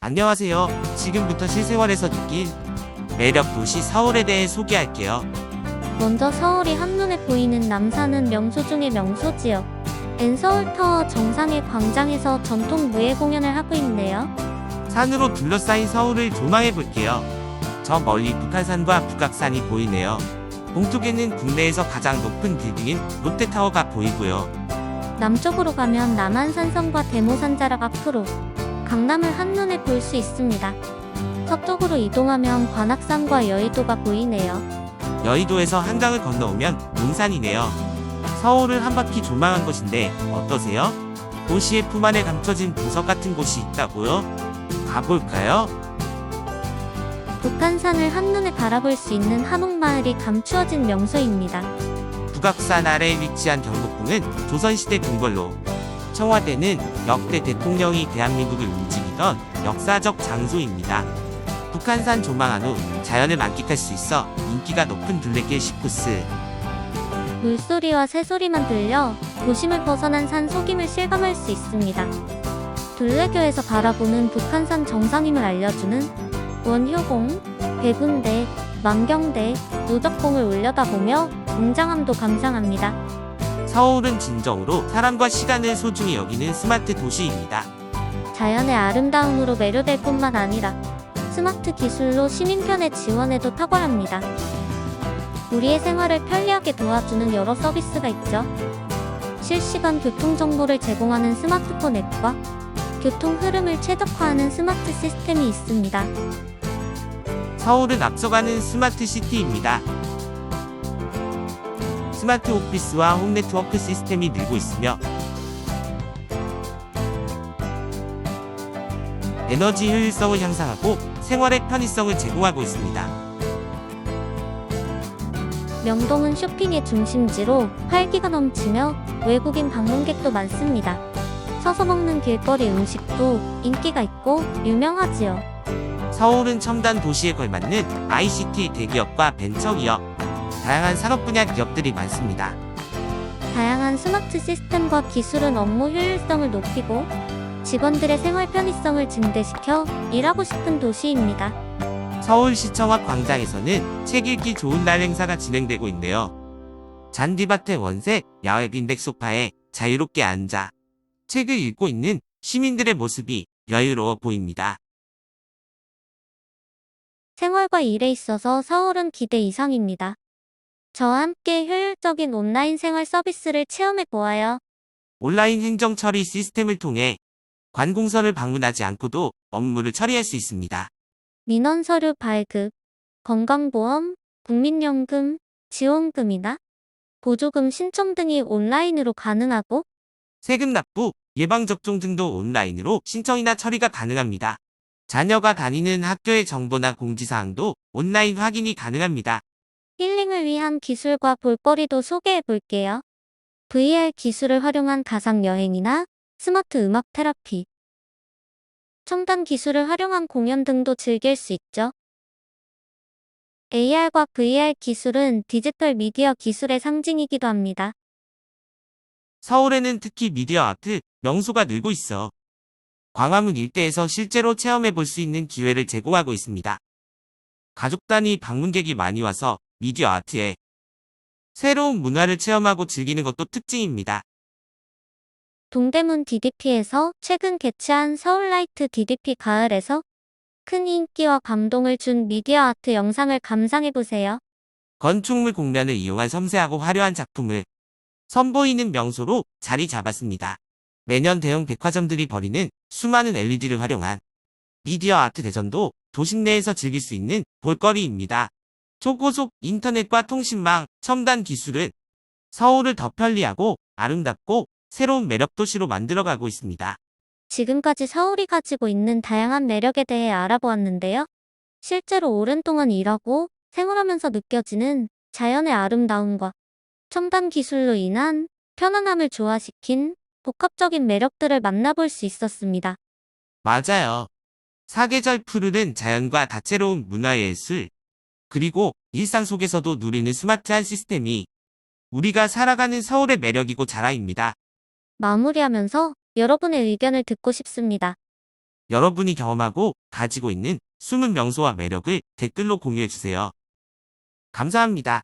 안녕하세요. 지금부터 실생활에서 느낀 매력 도시 서울에 대해 소개할게요. 먼저 서울이 한눈에 보이는 남산은 명소 중의 명소지요. 엔서울타워 정상의 광장에서 전통 무예 공연을 하고 있네요. 산으로 둘러싸인 서울을 조망해 볼게요. 저 멀리 북한산과 북악산이 보이네요. 동쪽에는 국내에서 가장 높은 빌딩인 롯데타워가 보이고요. 남쪽으로 가면 남한산성과 대모산자락 앞으로 강남을 한눈에 볼 수 있습니다. 서쪽으로 이동하면 관악산과 여의도가 보이네요. 여의도에서 한강을 건너오면 논산이네요. 서울을 한 바퀴 조망한 것인데 어떠세요? 도시의 품 안에 감춰진 부석 같은 곳이 있다고요? 가볼까요? 북한산을 한눈에 바라볼 수 있는 한옥마을이 감추어진 명소입니다. 북악산 아래에 위치한 경복궁은 조선시대 궁궐로 청와대는 역대 대통령이 대한민국을 움직이던 역사적 장소입니다. 북한산 조망한 후 자연을 만끽할 수 있어 인기가 높은 둘레길 10코스 물소리와 새소리만 들려 도심을 벗어난 산 속임을 실감할 수 있습니다. 둘레교에서 바라보는 북한산 정상임을 알려주는 원효공, 백운대, 만경대, 노적공을 올려다보며 웅장함도 감상합니다. 서울은 진정으로 사람과 시간을 소중히 여기는 스마트 도시입니다. 자연의 아름다움으로 매료될 뿐만 아니라 스마트 기술로 시민 편의 지원에도 탁월합니다. 우리의 생활을 편리하게 도와주는 여러 서비스가 있죠. 실시간 교통 정보를 제공하는 스마트폰 앱과 교통 흐름을 최적화하는 스마트 시스템이 있습니다. 서울은 앞서가는 스마트 시티입니다. 스마트 오피스와 홈 네트워크 시스템이 늘고 있으며 에너지 효율성을 향상하고 생활의 편의성을 제공하고 있습니다. 명동은 쇼핑의 중심지로 활기가 넘치며 외국인 방문객도 많습니다. 서서 먹는 길거리 음식도 인기가 있고 유명하지요. 서울은 첨단 도시에 걸맞는 ICT 대기업과 벤처기업, 다양한 산업 분야 기업들이 많습니다. 다양한 스마트 시스템과 기술은 업무 효율성을 높이고 직원들의 생활 편의성을 증대시켜 일하고 싶은 도시입니다. 서울시청 앞 광장에서는 책 읽기 좋은 날 행사가 진행되고 있네요. 잔디밭의 원색, 야외 빈백 소파에 자유롭게 앉아 책을 읽고 있는 시민들의 모습이 여유로워 보입니다. 생활과 일에 있어서 서울은 기대 이상입니다. 저와 함께 효율적인 온라인 생활 서비스를 체험해 보아요. 온라인 행정 처리 시스템을 통해 관공서를 방문하지 않고도 업무를 처리할 수 있습니다. 민원 서류 발급, 건강보험, 국민연금, 지원금이나 보조금 신청 등이 온라인으로 가능하고 세금 납부, 예방접종 등도 온라인으로 신청이나 처리가 가능합니다. 자녀가 다니는 학교의 정보나 공지사항도 온라인 확인이 가능합니다. 힐링을 위한 기술과 볼거리도 소개해 볼게요. VR 기술을 활용한 가상 여행이나 스마트 음악 테라피, 첨단 기술을 활용한 공연 등도 즐길 수 있죠. AR과 VR 기술은 디지털 미디어 기술의 상징이기도 합니다. 서울에는 특히 미디어 아트, 명소가 늘고 있어. 광화문 일대에서 실제로 체험해 볼 수 있는 기회를 제공하고 있습니다. 가족 단위 방문객이 많이 와서 미디어 아트에 새로운 문화를 체험하고 즐기는 것도 특징입니다. 동대문 DDP에서 최근 개최한 서울라이트 DDP 가을에서 큰 인기와 감동을 준 미디어 아트 영상을 감상해보세요. 건축물 공면을 이용한 섬세하고 화려한 작품을 선보이는 명소로 자리 잡았습니다. 매년 대형 백화점들이 벌이는 수많은 LED를 활용한 미디어 아트 대전도 도심 내에서 즐길 수 있는 볼거리입니다. 초고속 인터넷과 통신망, 첨단 기술은 서울을 더 편리하고 아름답고 새로운 매력 도시로 만들어가고 있습니다. 지금까지 서울이 가지고 있는 다양한 매력에 대해 알아보았는데요. 실제로 오랜 동안 일하고 생활하면서 느껴지는 자연의 아름다움과 첨단 기술로 인한 편안함을 조화시킨 복합적인 매력들을 만나볼 수 있었습니다. 맞아요. 사계절 푸르른 자연과 다채로운 문화예술, 그리고 일상 속에서도 누리는 스마트한 시스템이 우리가 살아가는 서울의 매력이고 자랑입니다. 마무리하면서 여러분의 의견을 듣고 싶습니다. 여러분이 경험하고 가지고 있는 숨은 명소와 매력을 댓글로 공유해주세요. 감사합니다.